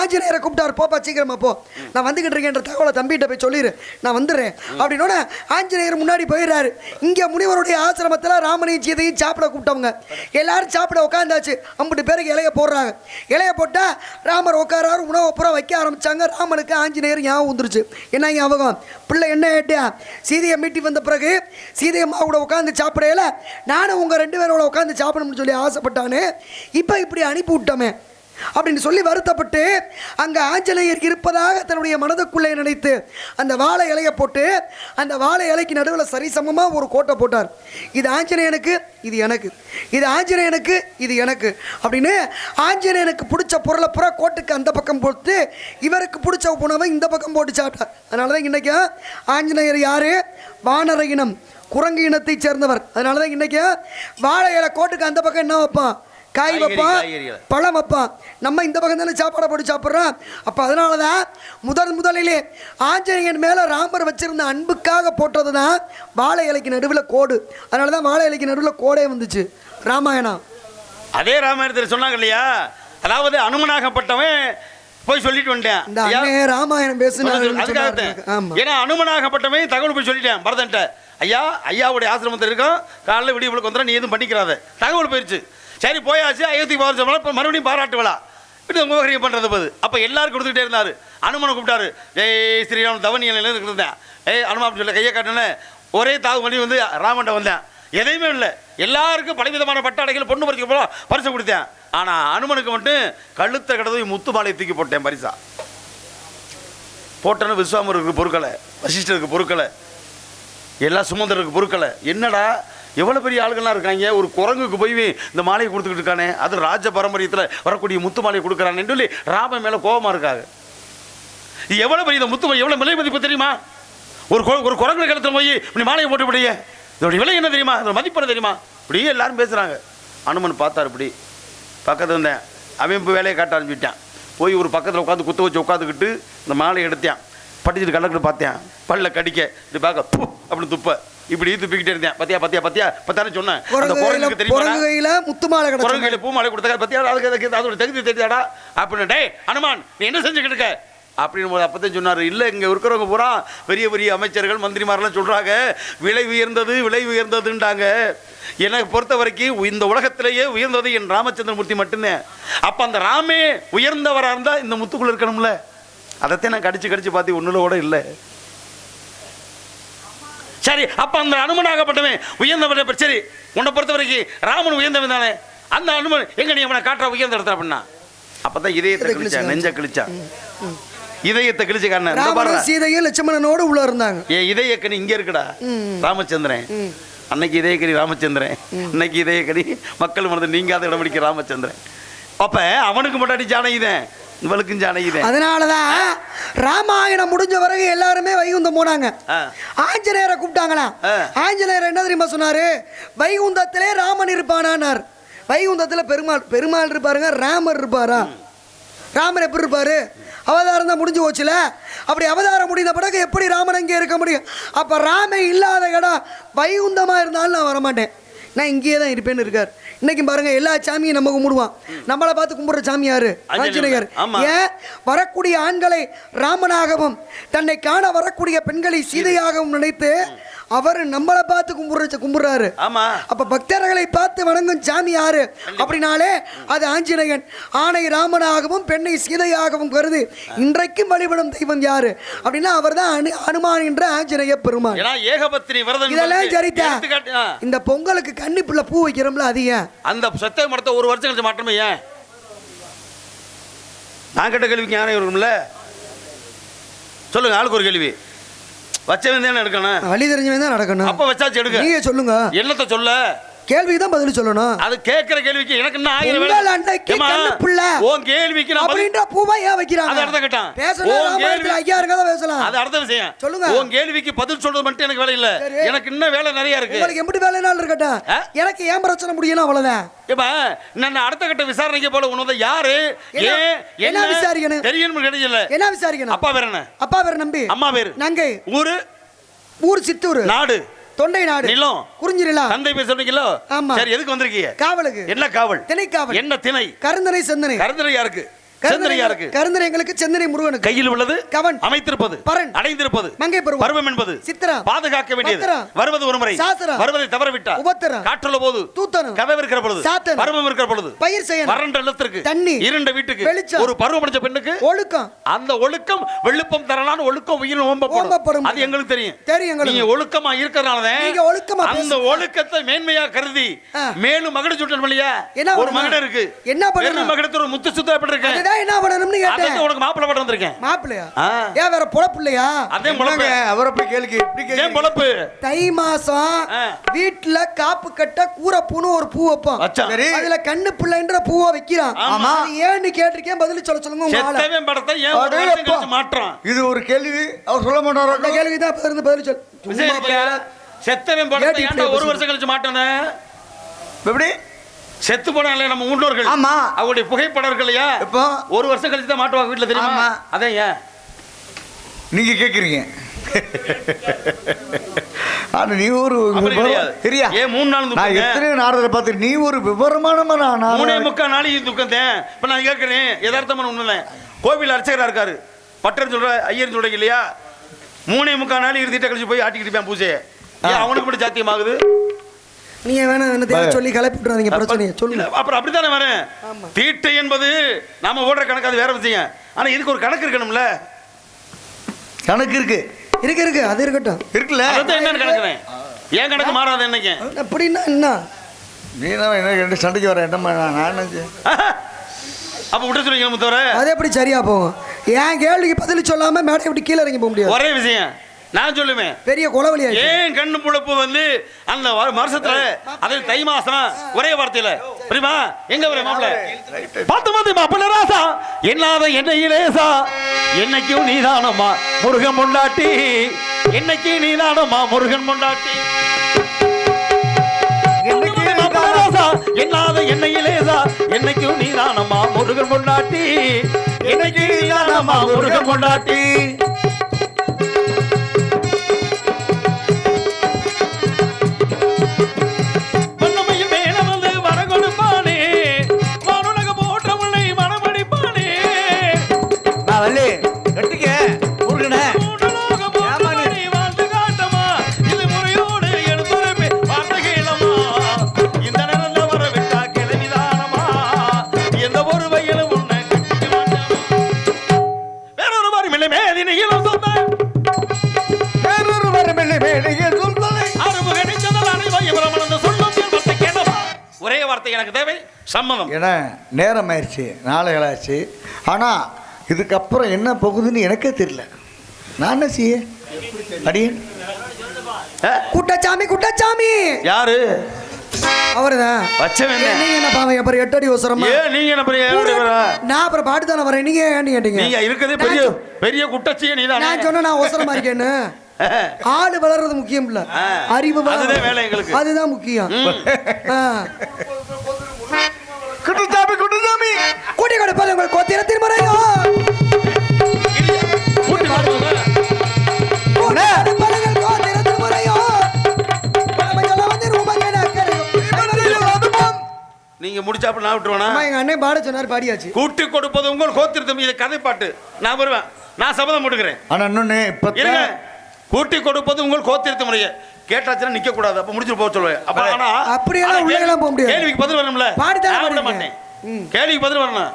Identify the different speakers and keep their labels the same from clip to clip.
Speaker 1: ஆஞ்சநேயரை கூப்பிட்டாரு. போப்பா சீக்கிரமா போ. நான் வந்துகிட்டு இருக்கேன்ற தகவலை தம்பிகிட்ட போய் சொல்லிடு நான் வந்துடுறேன். அப்படின்னோட ஆஞ்சநேயர் முன்னாடி போயிடுறாரு. இங்க முனிவருடைய ஆசிரமத்துல ராமனையும் சீதையும் சாப்பிட கூப்பிட்டவங்க. எல்லாரும் சாப்பிட உட்காந்தாச்சு ஐம்பது பேருக்கு இலைய போடுறாங்க. இலைய போட்டா ராமர் உட்காராரு உணவை பூரா வைக்க ஆரம்பிச்சாங்க. ராமனுக்கு ஆஞ்சநேயர் ஞாபகம் வந்துருச்சு. என்ன ஞாபகம்? பிள்ளை என்ன ஏட்டியா சீதையை மீட்டி வந்த பிறகு சீதையை அம்மா கூட உட்காந்து சாப்பிடையில நானும் உங்க ரெண்டு பேரோட உட்காந்து சாப்பிடணும்னு சொல்லி ஆசைப்பட்டானு. இப்போ இப்படி அனுப்பி விட்டோமே. அப்படின்னு சொல்லி வருத்தப்பட்டு அங்கே ஆஞ்சநேயர் இருப்பதாக தன்னுடைய மனதுக்குள்ளே நினைத்து அந்த வாழை இலையை போட்டு அந்த வாழை இலைக்கு நடுவில் சரிசமமாக ஒரு கோட்டை போட்டார். இது ஆஞ்சநேயனுக்கு இது எனக்கு. இது ஆஞ்சநேயனுக்கு இது எனக்கு. அப்படின்னு ஆஞ்சநேயனுக்கு பிடிச்ச பொருளை புறா கோட்டுக்கு அந்த பக்கம் போட்டு இவருக்கு பிடிச்ச உணவை இந்த பக்கம் போட்டு சாப்பிட்டார். அதனால தான் இன்னைக்கு ஆஞ்சநேயர் யார்? வானர இனம் குரங்கு இனத்தைச் சேர்ந்தவர். அதனால தான் இன்னைக்கு வாழை இலை கோட்டுக்கு அந்த பக்கம் என்ன வைப்பான்? காய்
Speaker 2: காய்கறிகள்.
Speaker 1: பழம் வைப்பான் நம்ம இந்த பக்கம் தானே சாப்பாடை போட்டு சாப்பிட்றோம். அப்போ அதனால தான் முதல் முதலிலே ஆஞ்சநேயன் மேலே ராமர் வச்சிருந்த அன்புக்காக போட்டது தான் வாழை இலைக்கு நடுவில் கோடு. அதனால தான் வாழை இலைக்கு நடுவில் கோடே வந்துச்சு. ராமாயணம்.
Speaker 2: அதே ராமாயணத்தில் சொன்னாங்க இல்லையா? அதாவது அனுமனாகப்பட்டவன் போய் சொல்லிட்டு வந்துட்டேன்.
Speaker 1: ராமாயணம். ஆமா.
Speaker 2: ஏன்னா அனுமனாகப்பட்டவன் தகவல் போய் சொல்லிட்டேன் பரதன்ட்ட. ஐயா ஐயாவுடைய ஆசிரமத்தில் இருக்கோம். காலைல விடிய விழுக்கு வந்துடும் நீ எதுவும் பண்ணிக்கிறாத தகவல் போயிடுச்சு சரி போயாச்சு. அயோத்தி போகிற சொன்னா இப்போ மறுபடியும் பாராட்டு விழா இப்படி உபகரியம் பண்ணுறது போது அப்போ எல்லாரும் கொடுத்துக்கிட்டே இருந்தார். அனுமனை கூப்பிட்டாரு. ஜெய் ஸ்ரீராம் தவனியில் இருந்தேன் ஏய் அனுமான் சொல்ல கையை காட்டினேன் ஒரே தாவு பண்ணி வந்து ராமன்ட்ட வந்தேன். எதையுமே இல்லை. எல்லாருக்கும் பலவிதமான பட்டாடைகள் பொண்ணு பறிக்க போல பரிசு கொடுத்தேன். ஆனால் அனுமனுக்கு மட்டும் கழுத்தை கடந்து முத்து மாலையை தூக்கி போட்டேன் பரிசா. போட்டேன்னு விஸ்வாமருக்கு பொருட்களை வசிஷ்டருக்கு பொருட்களை எல்லாம் சுமந்தருக்கு பொருட்களை என்னடா எவ்வளோ பெரிய ஆளுகள்லாம் இருக்காங்க? ஒரு குரங்குக்கு போய் இந்த மாலையை கொடுத்துக்கிட்டு இருக்கானே. அது ராஜ பாரம்பரியத்தில் வரக்கூடிய முத்து மாலையை கொடுக்குறானேன்னு சொல்லி ராமன் மேலே கோபமாக இருக்காங்க. இது எவ்வளோ பெரிய இந்த முத்து எவ்வளோ விலை மதிப்பு தெரியுமா? ஒரு ஒரு குரங்கு கழுத்தில் போய் இப்படி மாலையை போட்டு இப்படியே இதோட விலை என்ன தெரியுமா? இதோட மதிப்பு தெரியுமா? இப்படியே எல்லாரும் பேசுகிறாங்க அனுமன் பார்த்தார் இப்படி. பக்கத்தில் இருந்தேன். அவன் இப்போ வேலையை காட்ட ஆரம்பிச்சிட்டான். போய் ஒரு பக்கத்தில் உட்காந்து குத்த வச்சு உட்காந்துக்கிட்டு இந்த மாலையை எடுத்தேன். படிச்சுட்டு கலக்கிட்டு பார்த்தேன். பல்ல கடிக்க. இப்படி பார்க்க அப்படின்னு துப்பை. இப்படி துப்பிக்கிட்டே இருந்தேன். பத்தியா பத்தியா பத்தியா? பத்தானே சொன்னேன். அந்த
Speaker 1: குரங்கு
Speaker 2: குரங்குக்கு தெரியுமா
Speaker 1: குரங்கு கையில முத்து மாலை
Speaker 2: குரங்கு
Speaker 1: கிடக்கு
Speaker 2: கையில பூ மாலை கொடுத்தா பத்தியா அதுக்கு அதுக்கு அதோட தகுதி தெரியாடா அப்படின்னு டேய் அனுமான் நீ என்ன செஞ்சுக்கிட்டு இருக்க? அப்படின்னு போது அப்பதான் சொன்னாரு இல்லை இங்கே இருக்கிறவங்க பூரா பெரிய பெரிய அமைச்சர்கள் மந்திரிமாரெல்லாம் சொல்றாங்க. விலை உயர்ந்தது விலை உயர்ந்ததுன்றாங்க. எனக்கு பொறுத்த வரைக்கும் இந்த உலகத்திலேயே உயர்ந்தது என் ராமச்சந்திரமூர்த்தி மட்டும்தான் அப்போ அந்த ராமே உயர்ந்தவராக இருந்தால் இந்த முத்துக்குள்ள இருக்கணும்ல? அதைத்தான் நான் கடிச்சு கடிச்சு பார்த்து ஒன்றுல கூட இல்லை. சரி அப்ப அந்த அனுமனாகப்பட்டவன் உயர்ந்தவன் சரி உன்னை பொறுத்த வரைக்கும் ராமன் உயர்ந்தவன் தானே அந்த அனுமன் எங்க நீ அவனை காட்டுற? உயர்ந்த இடத்துல அப்படின்னா. அப்பதான் இதயத்தை
Speaker 1: இதை
Speaker 2: கிழிச்சா
Speaker 1: கிழிச்சு
Speaker 2: நெஞ்ச கிழிச்சா. இதயத்தை கிழிச்சு காரணம்
Speaker 1: சீதையும் லட்சுமணனோடு உள்ள இருந்தாங்க.
Speaker 2: என் இதயக்கனி இங்க இருக்குடா. ராமச்சந்திரன். அன்னைக்கு இதயக்கனி ராமச்சந்திரன். இன்னைக்கு இதயக்கனி மக்கள் மனதில் நீங்காத இடம் பிடிக்க ராமச்சந்திரன். அப்ப அவனுக்கு முன்னாடி ஜானகிதன் இவளுக்கும் ஜானகிதன்.
Speaker 1: அதனாலதான் ராமாயணம் முடிஞ்ச பிறகு எல்லாருமே வைகுந்தம் போனாங்க. ஆஞ்சநேயரை கூப்பிட்டாங்களா. ஆஞ்சநேயர் என்ன தெரியுமா சொன்னாரு? வைகுந்தத்திலே ராமன் இருப்பானானார் வைகுந்தத்துல பெருமாள் பெருமாள் இருப்பாருங்க ராமர் இருப்பாரா? ராமர் எப்படி இருப்பாரு? அவதாரம் தான் முடிஞ்சு போச்சுல? அப்படி அவதாரம் முடிந்த பிறகு எப்படி ராமன் அங்கே இருக்க முடியும்? அப்ப ராமே இல்லாத இடம் வைகுந்தமா இருந்தாலும் நான் வரமாட்டேன். நான் இங்கேயே தான் இருப்பேன்னு இருக்கார். இன்னைக்கு பாருங்க எல்லா சாமியும் நம்ம கும்பிடுவான். நம்மளை பார்த்து கும்பிடுற சாமி யாரு? ஆஞ்சநேயர். ஏன்? வரக்கூடிய ஆண்களை ராமனாகவும் தன்னை காண வரக்கூடிய பெண்களை சீதையாகவும் நினைத்து அவர் நம்மளை பார்த்து கும்பிடுற கும்பிடுறாரு.
Speaker 2: ஆமா.
Speaker 1: அப்ப பக்தர்களை பார்த்து வணங்கும் சாமி யாரு? அப்படின்னாலே அது ஆஞ்சநேயன். ஆணை ராமனாகவும் பெண்ணை சீதையாகவும் கருது இன்றைக்கும் வழிபடும் தெய்வம் யாரு? அப்படின்னா அவர் தான் அனு அனுமான் என்ற ஆஞ்சநேய பெருமாள்
Speaker 2: ஏன்னா ஏகபத்தினி விரதம்
Speaker 1: இதெல்லாம் சரிதா. இந்த பொங்கலுக்கு கன்னிப்புள்ள பூ வைக்கிறோம்ல அது ஏன்?
Speaker 2: அந்த சத்திய மரத்தை ஒரு வருஷம் கழிச்சு மாற்றமே ஏன்? நான் கேட்ட கேள்விக்கு ஞானம் இருக்கும்ல சொல்லுங்க ஆளுக்கு ஒரு கேள்வி. வச்சவன் தானே எடுக்கணும்.
Speaker 1: வழி தெரிஞ்சவன் தான் நடக்கணும்.
Speaker 2: அப்ப வச்சாச்சு எடுக்க.
Speaker 1: நீங்க சொல்லுங்க.
Speaker 2: என்னத்த சொல்ல?
Speaker 1: கேள்விக்கு தான் பதில் சொல்லணும்.
Speaker 2: அது கேட்கிற கேள்விக்கு எனக்கு என்ன ஆயிரம்
Speaker 1: பொங்கல் அன்னைக்கு கண்ணு புள்ள.
Speaker 2: உன் கேள்விக்கு நான்
Speaker 1: அப்படின்ற பூவை ஏன் வைக்கிறாங்க?
Speaker 2: அது.
Speaker 1: பேசணும்
Speaker 2: உன்
Speaker 1: ராமாயணத்துல
Speaker 2: கேள்வி-
Speaker 1: ஐயா இருங்க தான் பேசலாம்.
Speaker 2: அது அடுத்த விஷயம்.
Speaker 1: சொல்லுங்க.
Speaker 2: உன் கேள்விக்கு பதில் சொல்றது மட்டும் எனக்கு வேலை இல்ல. எனக்கு இன்னும் வேலை நிறைய இருக்கு.
Speaker 1: உங்களுக்கு எப்படி வேலை நாள் இருக்கட்டும்? எனக்கு ஏன் பிரச்சனை முடியணும் அவ்வளவுதான்.
Speaker 2: இப்ப நான் அடுத்த கட்ட விசாரணைக்கு போல உனது யாரு? ஏன்?
Speaker 1: என்ன விசாரிக்கணும்?
Speaker 2: தெரியணும் கிடைக்கல
Speaker 1: என்ன விசாரிக்கணும்?
Speaker 2: அப்பா பேர் என்ன?
Speaker 1: அப்பா பேர் நம்பி.
Speaker 2: அம்மா பேரு.
Speaker 1: நங்கை.
Speaker 2: ஊரு?
Speaker 1: ஊர் சித்தூர்.
Speaker 2: நாடு.
Speaker 1: தொண்டை நாடு.
Speaker 2: நிலம்.
Speaker 1: குறிஞ்சி நிலா
Speaker 2: தந்தை பேர் சொன்னீங்களோ
Speaker 1: ஆமா.
Speaker 2: சரி எதுக்கு வந்திருக்கீங்க?
Speaker 1: காவலுக்கு.
Speaker 2: என்ன காவல்?
Speaker 1: திணைக்காவல்.
Speaker 2: என்ன திணை?
Speaker 1: கருந்தனை செந்தனை.
Speaker 2: கருந்தனை யாருக்கு? செந்தனை யாருக்கு
Speaker 1: கருந்தனை எங்களுக்கு செந்தனை முருகனுக்கு
Speaker 2: கையில் உள்ளது
Speaker 1: கவன்.
Speaker 2: அமைத்திருப்பது
Speaker 1: பரன்.
Speaker 2: அடைந்திருப்பது
Speaker 1: மங்கை பருவம்.
Speaker 2: பருவம் என்பது
Speaker 1: சித்திரம்.
Speaker 2: பாதுகாக்க வேண்டியது. வருவது ஒரு முறை
Speaker 1: சாத்திரம்.
Speaker 2: வருவதை தவற விட்டா
Speaker 1: உபத்திரம்.
Speaker 2: காற்றுள்ள போது
Speaker 1: தூத்தணும்.
Speaker 2: கதவு இருக்கிற பொழுது
Speaker 1: சாத்தணும்.
Speaker 2: பருவம் இருக்கிற பொழுது
Speaker 1: பயிர் செய்யணும்
Speaker 2: வறண்ட நிலத்திற்கு
Speaker 1: தண்ணி.
Speaker 2: இருண்ட வீட்டுக்கு
Speaker 1: வெளிச்சம்.
Speaker 2: ஒரு பருவம் அடைஞ்ச பெண்ணுக்கு
Speaker 1: ஒழுக்கம்
Speaker 2: அந்த ஒழுக்கம் வெள்ளுப்பம் தரலான்னு ஒழுக்கம் உயிர் ஓம்பப்படும். அது எங்களுக்கு தெரியும்
Speaker 1: தெரியும்.
Speaker 2: நீங்க ஒழுக்கமா இருக்கறனாலதான்
Speaker 1: நீங்க ஒழுக்கமா
Speaker 2: அந்த. ஒழுக்கத்தை மேன்மையா கருதி. மேலும் மகட சுட்டன் இல்லையா ஒரு? மகட இருக்கு
Speaker 1: என்ன?
Speaker 2: வெறும் மகடத்துல ஒரு முத்து சுத்த எப்படி இருக்கு
Speaker 1: என்ன பண்ணணும்னு கேட்டேன்.
Speaker 2: உனக்கு மாப்பிள்ளை படம் வந்திருக்கேன்.
Speaker 1: மாப்பிள்ளையா. ஏன் வேற பொழப்பில்லையா
Speaker 2: அதே பொழப்பு.
Speaker 3: அவரை போய் கேளுக்கு எப்படி கேள்வி
Speaker 2: பொழப்பு?
Speaker 1: தை மாசம். வீட்டுல காப்பு கட்ட கூரைப்பூன்னு ஒரு பூ வைப்போம்.
Speaker 3: சரி.
Speaker 1: அதுல கண்ணு பிள்ளைன்ற பூவை வைக்கிறான்.
Speaker 2: ஆமா.
Speaker 1: அது ஏன்னு கேட்டிருக்கேன் பதில் சொல்ல சொல்லுங்க உங்க
Speaker 2: படத்தை ஏன் மாற்றான்?
Speaker 3: இது ஒரு கேள்வி. அவர் சொல்ல
Speaker 1: அந்த
Speaker 3: மாட்டாரா
Speaker 1: கேள்விக்கு தான் இருந்து பதில் சொல்?
Speaker 2: செத்தவன் படத்தை ஒரு வருஷம் கழிச்சு மாட்டானே?
Speaker 3: எப்படி?
Speaker 2: செத்து போனாங்களே நம்ம முன்னோர்கள்.
Speaker 3: ஆமா.
Speaker 2: அவங்களுடைய புகைப்படம் இருக்கு இல்லையா?
Speaker 3: இப்போ
Speaker 2: ஒரு வருஷம் கழிச்சு தான் மாட்டுவாங்க வீட்டுல தெரியுமா. அதான் ஏன்?
Speaker 3: நீங்க கேக்குறீங்க. ஆனா நீ ஒரு. சரியா
Speaker 2: ஏன் மூணு நாள்
Speaker 3: நான் நாடகத்தை பார்த்து நீ ஒரு விவரமான நான்
Speaker 2: மூணே முக்கால் நாளைக்கு துக்கத்தேன் இப்ப நான் கேட்கிறேன் யதார்த்தமான உண்மை கோவில் அர்ச்சகரா இருக்காரு. பட்டர் சொல்ற ஐயர் சொல்றீங்க இல்லையா? மூணே முக்கால் நாள் இருந்துட்டு கழிச்சு போய் ஆட்டிக்கிட்டு பூஜையை. அவனுக்கு மட்டும் சாத்தியமாகுது?
Speaker 1: நீங்க வேணா என்ன சொல்லி கிளப்பி விட்டுறாதீங்க பிரச்சனையை சொல்லுங்க.
Speaker 2: அப்புறம் அப்படித்தானே வரேன். தீட்டை என்பது நாம ஓடுற கணக்கு அது வேற விஷயம். ஆனா இதுக்கு ஒரு கணக்கு இருக்கணும்ல?
Speaker 3: கணக்கு இருக்கு.
Speaker 1: இருக்கு இருக்கு. அது இருக்கட்டும்.
Speaker 3: இருக்குல்ல?
Speaker 2: அதான் என்னன்னு கணக்குறேன். ஏன் கணக்கு மாறாது என்னைக்கு?
Speaker 1: அப்படின்னா என்ன?
Speaker 3: நீ தான் என்ன ரெண்டு சண்டைக்கு வர நான் நான் என்ன செய்ய?
Speaker 2: அப்ப விட்டு சொல்லுங்க முத்தவர?
Speaker 1: அது எப்படி சரியா போகும்? என் கேள்விக்கு பதில் சொல்லாம மேடை விட்டு கீழே இறங்கி போக முடியாது.
Speaker 2: ஒரே விஷயம். நான் சொல்லுவேன்.
Speaker 1: பெரிய கொலவழியா
Speaker 2: ஏன் கண்ணு புழப்பு வந்து அந்த வருஷத்துல அது தை மாசம் ஒரே வார்த்தையில. புரியுமா? எங்க வர மாப்பிள பார்த்து பார்த்து மாப்பிள ராசா? என்னாத என்னையிலேசா என்னைக்கும் நீதானம்மா முருகன் பொண்டாட்டி. என்னைக்கு நீதானம்மா முருகன் பொண்டாட்டி.
Speaker 3: என்னைக்கு
Speaker 2: மாப்பிள ராசா? என்னாத என்னையிலேசா என்னைக்கும் நீதானம்மா முருகன் பொண்டாட்டி. என்னைக்கு நீதானம்மா முருகன் பொண்டாட்டி? எனக்கு தேவை சம்மதம்.
Speaker 3: ஏன்னா நேரம் ஆயிடுச்சு நாளைகளாச்சு. ஆனால் இதுக்கப்புறம் என்ன போகுதுன்னு எனக்கே தெரியல. நான் என்ன செய்ய? அடியேன்
Speaker 1: குட்டச்சாமி குட்டச்சாமி!
Speaker 2: யாரு?
Speaker 1: அவர்தான்
Speaker 2: வச்சவன்
Speaker 1: ஏன் நீங்க என்ன பாவம் அப்புறம் எட்டு அடி அவசரமா
Speaker 2: ஏன் நீங்க என்ன பெரிய?
Speaker 1: நான் அப்புறம் பாட்டு தானே வரேன் நீங்க ஏன்னு கேட்டீங்க?
Speaker 2: நீங்க இருக்கிறதே பெரிய பெரிய குட்டச்சிய நீ
Speaker 1: நான் சொன்ன நான் அவசரமா இருக்கேன்னு? ஆளு வளர்றது முக்கியம் இல்ல. அறிவு வளர்றது.
Speaker 2: அதுதான் வேலை எங்களுக்கு.
Speaker 1: அதுதான் முக்கியம். கூட்டி கொடுப்பது உங்கள் கோத்திரத்தின் முறையோ.
Speaker 2: நீங்க முடிச்சாப்ப நான் விட்டுருவேனா?
Speaker 1: அம்மா, எங்க அண்ணன் பாட சொன்னார் பாடியாச்சு.
Speaker 2: கூட்டி கொடுப்பது உங்கள் கோத்திருத்தம் இது கதை பாட்டு நான் வருவேன். நான் சபதம் போட்டுக்கிறேன்.
Speaker 3: ஆனால் இன்னொன்று இப்போ
Speaker 2: இருங்க. கூட்டி கொடுப்பது உங்கள் கோத்திருத்த முறையே. கேட்டாச்சுன்னா நிக்க கூடாது அப்ப முடிச்சு போக சொல்லுவேன். அப்ப ஆனா
Speaker 1: அப்படியெல்லாம்
Speaker 2: ஆனா
Speaker 1: உள்ளே எல்லாம் போக முடியாது.
Speaker 2: கேள்விக்கு பதில் வரணும்ல. விட
Speaker 1: பாடுறீங்க.
Speaker 2: மாட்டேன். கேள்விக்கு பதில் வரணும்.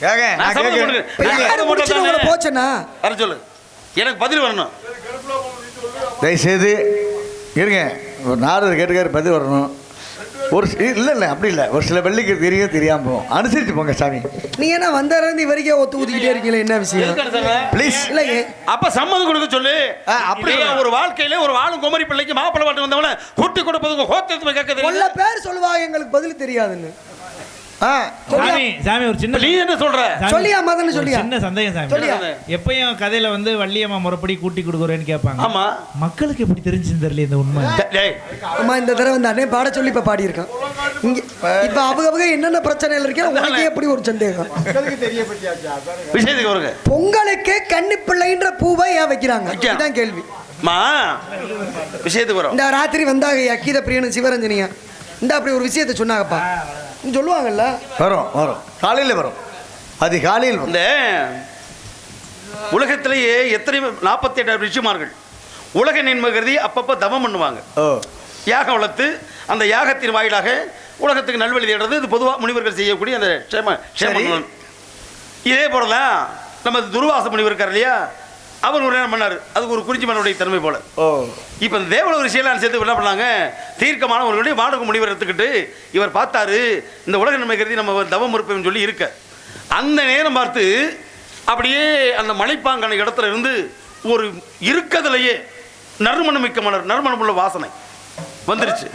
Speaker 3: ஏங்க
Speaker 2: நான்
Speaker 1: யாரு
Speaker 2: சபதம்
Speaker 1: முடிச்சுட்டு? போச்சுன்னா?
Speaker 2: வர சொல்லு. எனக்கு பதில் வரணும்.
Speaker 3: தயவுசெய்து இருங்க. ஒரு நாரதர் கேட்டுக்காரு பதில் வரணும். ஒரு இல்லை இல்லை அப்படி இல்லை. ஒரு சில வெள்ளிக்கு தெரியும் தெரியாம போகும். அனுசரிச்சு போங்க சாமி.
Speaker 1: நீங்க என்ன வந்தாருந்து வரைக்கும் ஒத்து ஊத்திக்கிட்டே இருக்கீங்களே? என்ன விஷயம்?
Speaker 3: ப்ளீஸ்
Speaker 1: இல்லையே
Speaker 2: அப்ப சம்மதம் கொடுக்க சொல்லு.
Speaker 3: ஆ, அப்படி.
Speaker 2: ஒரு வாழ்க்கையில ஒரு வாழும் குமரி பிள்ளைக்கு மாப்பிள்ளை வாட்டு வந்தவன கூட்டி கொடுப்பது கோத்திரத்தை கேட்க
Speaker 1: கொல்ல பேர் சொல்லுவாங்க எங்களுக்கு பதில் தெரியாதுன்னு.
Speaker 4: சாமி சாமி ஒரு சின்ன
Speaker 2: நீ என்ன சொல்ற?
Speaker 1: சொல்லியா, மதன்னு
Speaker 4: ஒரு
Speaker 1: சொல்லியா?
Speaker 4: சின்ன சந்தேகம் சாமி.
Speaker 1: சொல்லியா?
Speaker 4: எப்பயும் கதையில வந்து வள்ளியம்மா முறைப்படி கூட்டி கொடுக்குறேன்னு கேட்பாங்க.
Speaker 2: ஆமா.
Speaker 4: மக்களுக்கு எப்படி தெரிஞ்சுன்னு தெரியல இந்த உண்மை?
Speaker 2: டேய்.
Speaker 1: அம்மா இந்த தடவை இந்த அண்ணே பாட சொல்லி இப்ப பாடி இருக்கான் இங்க இப்ப அவங்க அவங்க என்னென்ன பிரச்சனைகள் இருக்கே உனக்கு எப்படி ஒரு சந்தேகம்?
Speaker 2: விஷயத்துக்கு வருங்க.
Speaker 1: பொங்கலுக்கு கன்னி பிள்ளைன்ற பூவை ஏன் வைக்கிறாங்க. இதுதான் கேள்வி.
Speaker 2: மா விஷயத்துக்கு வரும்.
Speaker 1: இந்த ராத்திரி வந்தாங்க அக்கீத பிரியனும் சிவரஞ்சனியா? இந்த அப்படி ஒரு விஷயத்த சொன்னாங்கப்பா. சொல்லுவாங்கல்ல?
Speaker 3: வரும் வரும். காலையில் வரும். அதிகாலையில்
Speaker 2: இந்த உலகத்திலேயே எத்தனை நாற்பத்தி எட்டாயிரம் ரிஷிமார்கள். உலக நன்மை கருதி அப்பப்போ தவம் பண்ணுவாங்க.
Speaker 3: ஓ.
Speaker 2: யாகம் வளர்த்து அந்த யாகத்தின் வாயிலாக உலகத்துக்கு நல்வழி தேடுறது இது பொதுவாக முனிவர்கள் செய்யக்கூடிய அந்த க்ஷேம க்ஷேம. இதே போல தான் நம்ம துர்வாச முனிவர் இருக்கார் இல்லையா? அவர் ஒரு நேரம் பண்ணார். அதுக்கு ஒரு குறிஞ்சி மன்னருடைய தன்மை போல.
Speaker 3: ஓ.
Speaker 2: இப்போ இந்த தேவலோக ரிஷியெல்லாம் சேர்த்து என்ன பண்ணாங்க? தீர்க்கமானவர்களுடைய வாடகை முனிவர் எடுத்துக்கிட்டு இவர் பார்த்தாரு. இந்த உலக நன்மை கருதி நம்ம தவம் இருப்போம்னு சொல்லி இருக்க. அந்த நேரம் பார்த்து அப்படியே அந்த மலைப்பாங்கான இடத்துல இருந்து ஒரு இருக்கதுலையே நறுமணம் மிக்க மலர் நறுமணம் உள்ள வாசனை வந்துருச்சு.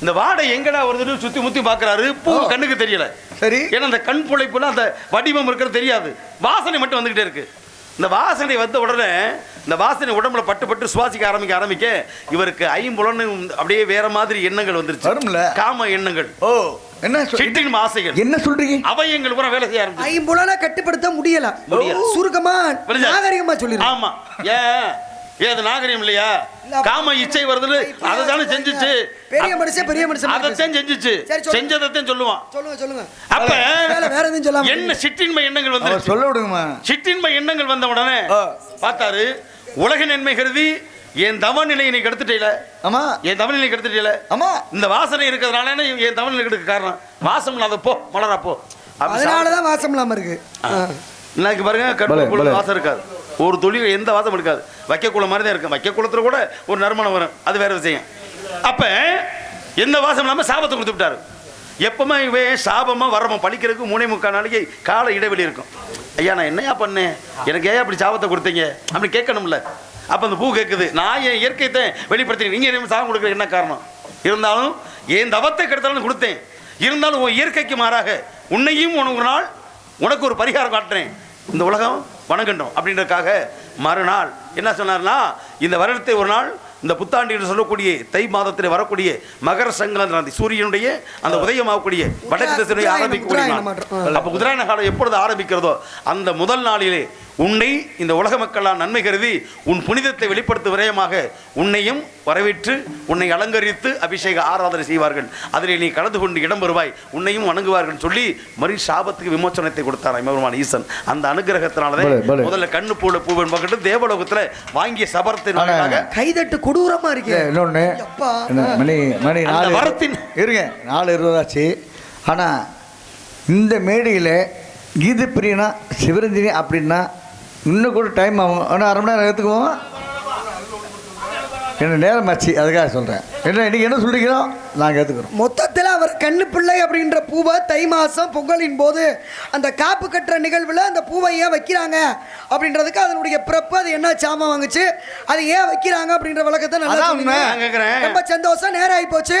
Speaker 2: இந்த வாடை எங்கடா வருதுன்னு சுத்தி முத்தி பார்க்கறாரு பூ கண்ணுக்கு தெரியல.
Speaker 3: சரி.
Speaker 2: ஏன்னா அந்த கண் புழைப்புல அந்த வடிவம் இருக்கிறது தெரியாது. வாசனை மட்டும் வந்துகிட்டே இருக்கு. இந்த வாசனை வந்த உடனே இந்த வாசனை உடம்புல பட்டு பட்டு சுவாசிக்க ஆரம்பிக்க ஆரம்பிக்க இவருக்கு ஐம்புலன்னு அப்படியே வேற மாதிரி எண்ணங்கள் வந்துருச்சு.
Speaker 3: வரும்ல.
Speaker 2: காம எண்ணங்கள்.
Speaker 3: ஓ என்ன
Speaker 2: சிட்டின் ஆசைகள்
Speaker 3: என்ன சொல்றீங்க?
Speaker 2: அவையங்கள் பூரா வேலை செய்ய ஆரம்பிச்சு
Speaker 1: ஐம்புலனை கட்டுப்படுத்த முடியல.
Speaker 2: முடியல.
Speaker 1: சுருக்கமா? நாகரிகமா சொல்லிருக்கேன்
Speaker 2: ஆமா. ஏன்? ஏன் அது நாகரிகம் இல்லையா?
Speaker 1: இல்ல,
Speaker 2: காம இச்சை வருதுன்னு அதை தானே செஞ்சுச்சு.
Speaker 1: பெரிய மனுஷன் பெரிய மனுஷன்
Speaker 2: அதைத்தான் செஞ்சுச்சு. செஞ்சதைத்தான் சொல்லுவான்.
Speaker 1: சொல்லுங்க சொல்லுங்க.
Speaker 2: அப்ப
Speaker 1: வேற எதுவும் சொல்லாம
Speaker 2: என்ன சிற்றின்மை எண்ணங்கள்
Speaker 3: அவர்
Speaker 2: வந்துருச்சு.
Speaker 3: சொல்ல விடுங்கம்மா.
Speaker 2: சிற்றின்மை எண்ணங்கள் வந்த உடனே. பார்த்தாரு உலக நன்மை கருதி என் தவ நிலையை நீ கெடுத்துட்டீல.
Speaker 3: ஆமா.
Speaker 2: என் தவ நிலை கெடுத்துட்டீல.
Speaker 3: ஆமா.
Speaker 2: இந்த வாசனை இருக்கிறதுனால என் தவ நிலை கெடுக்க காரணம்? வாசம் இல்லாத போ மலரா போ.
Speaker 1: அதனாலதான் வாசம் இல்லாம இருக்கு.
Speaker 2: இன்னைக்கு பாருங்க
Speaker 3: பலே.
Speaker 2: வாசம் இருக்காது. ஒரு தொழில் எந்த வாசம் இருக்காது. வைக்கக்குள்ள மாதிரி தான் இருக்கும் வைக்கக்குளத்தில் கூட ஒரு நறுமணம் வரும். அது வேறு விஷயம். அப்போ எந்த வாசம் இல்லாமல் சாபத்தை கொடுத்து விட்டாரு. எப்பவுமே இவன் சாபமாக வரமா பழிக்கிறதுக்கு மூணே முக்கால் நாளைக்கு கால இடைவெளி இருக்கும். ஐயா நான் என்னையா பண்ணேன்? எனக்கு ஏன் அப்படி சாபத்தை கொடுத்தீங்க? அப்படி கேட்கணும்ல. அப்போ அந்த பூ கேட்குது நான் என் இயற்கையத்தை வெளிப்படுத்தி நீங்கள் என்ன சாபம் கொடுக்குற என்ன காரணம்? இருந்தாலும் என் தவத்தை கெடுத்தாலும் கொடுத்தேன். இருந்தாலும் உன் இயற்கைக்கு மாறாக உன்னையும் உனக்கு ஒரு நாள் உனக்கு ஒரு பரிகாரம் காட்டுறேன். இந்த உலகம் வணங்கட்டும் அப்படின்றதுக்காக மறுநாள் என்ன சொன்னார்னா இந்த வருடத்தை ஒரு நாள் இந்த புத்தாண்டு என்று சொல்லக்கூடிய தை மாதத்தில் வரக்கூடிய மகர சங்கராந்தி சூரியனுடைய அந்த உதயமாகக்கூடிய வடக்கு திசையை ஆரம்பிக்கக்கூடிய. அப்ப உத்தராயண காலம் எப்பொழுது ஆரம்பிக்கிறதோ அந்த முதல் நாளிலே உன்னை இந்த உலக மக்களால் நன்மை கருதி உன் புனிதத்தை வெளிப்படுத்தும் விரயமாக உன்னையும் வரவேற்று உன்னை அலங்கரித்து அபிஷேக ஆராதனை செய்வார்கள். அதில் நீ கலந்து கொண்டு இடம் வருவாய் உன்னையும் வணங்குவார்கள் சொல்லி மறு சாபத்துக்கு விமோசனத்தை கொடுத்தார் பெருமான் ஈசன். அந்த அனுகிரகத்தினாலதான். முதல்ல கண்ணு போல பூவன் பக்கத்து தேவலோகத்துல வாங்கிய சபரத்தின்
Speaker 3: ஆனா,
Speaker 2: வாயிலாக
Speaker 1: கைதட்டு கொடூரமா இருக்கு.
Speaker 3: என்ன, மணி நாலு
Speaker 2: வரத்தின்-
Speaker 3: இருங்க நாலு இருபதாச்சு. ஆனா இந்த மேடையில் கீத பிரியனா சிவரஞ்சனி அப்படின்னா இன்னும் கூட டைம் ஆகும். ஆனால் அரை மணி நேரம் எடுத்துக்குவோம் என்ன நேரம் ஆச்சு? அதுக்காக சொல்கிறேன் என்ன நீங்கள் என்ன சொல்கிறீங்களோ நாங்கள் ஏற்றுக்கிறோம்
Speaker 1: மொத்தத்தில் அவர் கண்ணு பிள்ளை அப்படின்ற பூவை தை மாதம் பொங்கலின் போது அந்த காப்பு கட்டுற நிகழ்வில் அந்த பூவை ஏன் வைக்கிறாங்க அப்படின்றதுக்கு அதனுடைய பிறப்பு அது என்ன சாமம் வாங்குச்சு அது ஏன் வைக்கிறாங்க அப்படின்ற விளக்கத்தை நல்லா
Speaker 2: கேட்கிறேன்.
Speaker 1: ரொம்ப சந்தோஷம். நேரம் ஆகி போச்சு.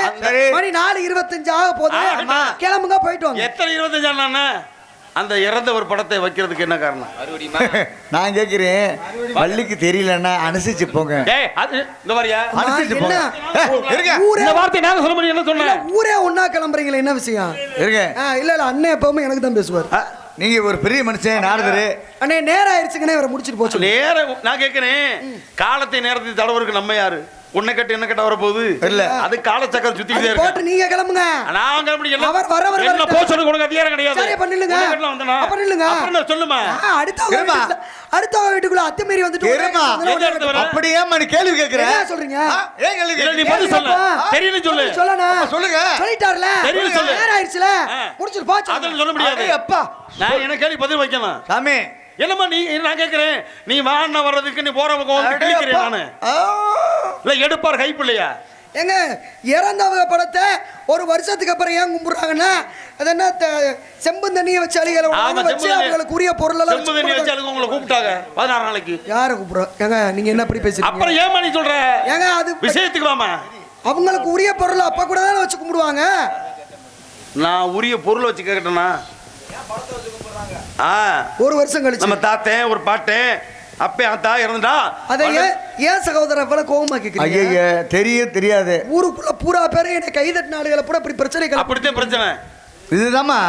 Speaker 1: மணி நாலு இருபத்தஞ்சு ஆக போகுது.
Speaker 2: ஆமா.
Speaker 1: கிளம்புங்க போயிட்டு வாங்க.
Speaker 2: எத்தனை இருபத்தஞ்சு அந்த இறந்த ஒரு படத்தை வைக்கிறதுக்கு என்ன காரணம்?
Speaker 3: நான் கேட்குறேன் பள்ளிக்கு தெரியலன்னா அனுசரிச்சு போங்க.
Speaker 2: அது இந்த மாதிரியா
Speaker 3: அனுசரிச்சு
Speaker 1: என்ன?
Speaker 3: போங்க.
Speaker 2: இந்த வார்த்தை நாங்க சொல்ல முடியும் என்ன சொன்னேன்
Speaker 1: ஊரே ஒண்ணா கிளம்புறீங்களே என்ன விஷயம்?
Speaker 3: இருங்க.
Speaker 1: ஆ, இல்ல இல்ல அண்ணன் எப்பவுமே எனக்கு தான் பேசுவார்.
Speaker 3: நீங்க ஒரு பெரிய மனுஷன் நாரதரு.
Speaker 1: அண்ணே நேரம் ஆயிடுச்சுங்கண்ணே இவரை முடிச்சிட்டு போச்சு
Speaker 2: நேரம் நான் கேட்கிறேன் காலத்தை நேரத்தை தடவருக்கு நம்ம யாரு? உன்னை கட்டு என்ன கட்ட வர போகுது
Speaker 3: இல்ல.
Speaker 2: அது காலச்சக்கரம் சுத்திக்கிட்டே
Speaker 1: அது போட்டு
Speaker 2: இருக்கு
Speaker 1: நீங்க கிளம்புங்க
Speaker 2: நான் கிளம்பி என்ன
Speaker 1: அவர் வர வர
Speaker 2: என்ன. போக சொல்லுங்க உனக்கு அதிகாரம் கிடையாது
Speaker 1: சரி,
Speaker 2: வந்தனா?
Speaker 1: அப்ப நில்லுங்க.
Speaker 2: அப்புறம் நான் சொல்லுமா
Speaker 1: அடுத்தவங்க அடுத்தவங்க வீட்டுக்குள்ள அத்துமீறி வந்துட்டு
Speaker 2: வர?
Speaker 3: அப்படியே மணி கேள்வி கேட்கிறேன்
Speaker 1: என்ன சொல்றீங்க?
Speaker 3: ஏன் கேள்வி
Speaker 2: இல்ல, நீ? பதில் சொல்லு. தெரியல சொல்லு.
Speaker 3: அப்ப சொல்லுங்க.
Speaker 1: சொல்லிட்டார்ல
Speaker 2: தெரியும் சொல்லு.
Speaker 1: நேரம் ஆயிடுச்சுல
Speaker 2: ஆ.
Speaker 1: முடிச்சிட்டு போச்சு
Speaker 2: அதில் சொல்ல முடியாது
Speaker 3: அப்பா
Speaker 2: நான் என்ன கேள்வி பதில் வைக்கலாம்
Speaker 3: சாமி
Speaker 2: என்னம்மா நீ நான் கேட்கிறேன் நீ வாண்ண வர்றதுக்கு நீ போற பக்கம் வந்து கிழிக்கிறேன். நானு. இல்ல எடுப்பார் கைப்பிள்ளையா
Speaker 1: ஏங்க இறந்தவங்க படத்தை ஒரு வருஷத்துக்கு அப்புறம் ஏன் கும்பிடுறாங்கன்னா அது என்ன செம்பு தண்ணியை வச்சு அழிகளை வச்சு அவங்களுக்கு உரிய பொருள் எல்லாம்
Speaker 2: செம்பு தண்ணி
Speaker 1: வச்சு
Speaker 2: அதுக்கு உங்களை கூப்பிட்டாங்க. பதினாறு நாளைக்கு.
Speaker 1: யாரை கூப்பிடுறோம்? ஏங்க நீங்க என்ன இப்படி பேசுறீங்க?
Speaker 2: அப்புறம் ஏமா நீ சொல்ற?
Speaker 1: ஏங்க அது
Speaker 2: விஷயத்துக்கு வாமா
Speaker 1: அவங்களுக்கு உரிய பொருள் அப்ப கூட தானே வச்சு கும்பிடுவாங்க?
Speaker 2: நான் உரிய பொருளை வச்சு கேட்கட்டேனா? ஆ
Speaker 1: ஒரு வருஷம் கழிச்சு.
Speaker 2: நம்ம தாத்தன் ஒரு பாட்டேன் அப்பே அத்தா இறந்துட்டா?
Speaker 1: அதை ஏன் சகோதரர் இவ்வளவு கோவமா கேக்குறீங்க?
Speaker 3: ஐயய்ய தெரியும் தெரியாது.
Speaker 1: ஊருக்குள்ள பூரா பேரு என்னை கைதட்டு நாடுகளை கூட இப்படி பிரச்சனைகள்
Speaker 2: அப்படித்தான் பிரச்சனை.
Speaker 3: இதுதாம்மா.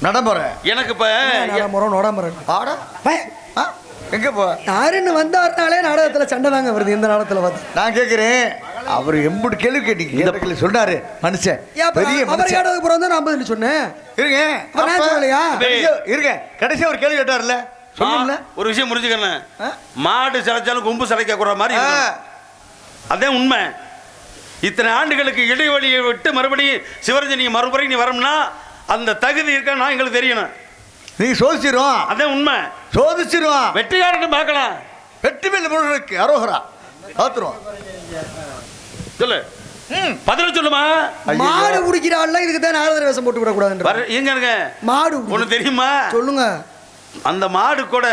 Speaker 3: நடைமுறை
Speaker 2: எனக்கு இப்ப
Speaker 1: நடாமரம் நோடாமரம்
Speaker 3: ஆடா. ஆ, எங்க போ?
Speaker 1: யாருன்னு வந்தாருனாலே நாடகத்துல சண்டை தாங்க வருது இந்த நாடகத்துல பார்த்து.
Speaker 3: நான் கேட்குறேன் அவர் எம்புட்டு கேள்வி கேட்டீங்க. இந்த சொன்னாரு மனுஷன். பெரிய மனுஷன்.
Speaker 1: அப்புறம் தான் நான் பதில் சொன்னேன்?
Speaker 3: இருங்க.
Speaker 1: சொல்லலையா?
Speaker 3: இருங்க கடைசியா ஒரு கேள்வி கேட்டார்ல. சொல்லுங்கள.
Speaker 2: மா- ஒரு விஷயம் புரிஞ்சுக்கணும்
Speaker 3: ஆ?
Speaker 2: மாடு சிலைச்சாலும் கொம்பு சிலைக்க கூற மாதிரி. அதான் உண்மை. இத்தனை ஆண்டுகளுக்கு இடைவெளியை விட்டு மறுபடியும் சிவரஞ்சன் நீங்க மறுபடியும் நீ வரணும்னா அந்த தகுதி இருக்கான்னு எங்களுக்கு தெரியணும்.
Speaker 3: நீங்க சோதிச்சிருவோம்
Speaker 2: அதான் உண்மை.
Speaker 3: சோதிச்சிருவோம்
Speaker 2: வெற்றிகாரன் பார்க்கலாம்.
Speaker 3: வெற்றி மேல் முருகனுக்கு அரோகரா. பார்த்துருவோம்.
Speaker 2: சொல்லு. பதில் சொல்லுமா?
Speaker 1: மாடு உடிக்கிற ஆள்லாம் இதுக்கு தான் நாரதர் வேஷம் போட்டு விடக்கூடாதுன்ற.
Speaker 2: வர எங்க இருங்க
Speaker 1: மாடு.
Speaker 2: ஒண்ணு தெரியுமா?
Speaker 1: சொல்லுங்க.
Speaker 2: அந்த மாடு கூட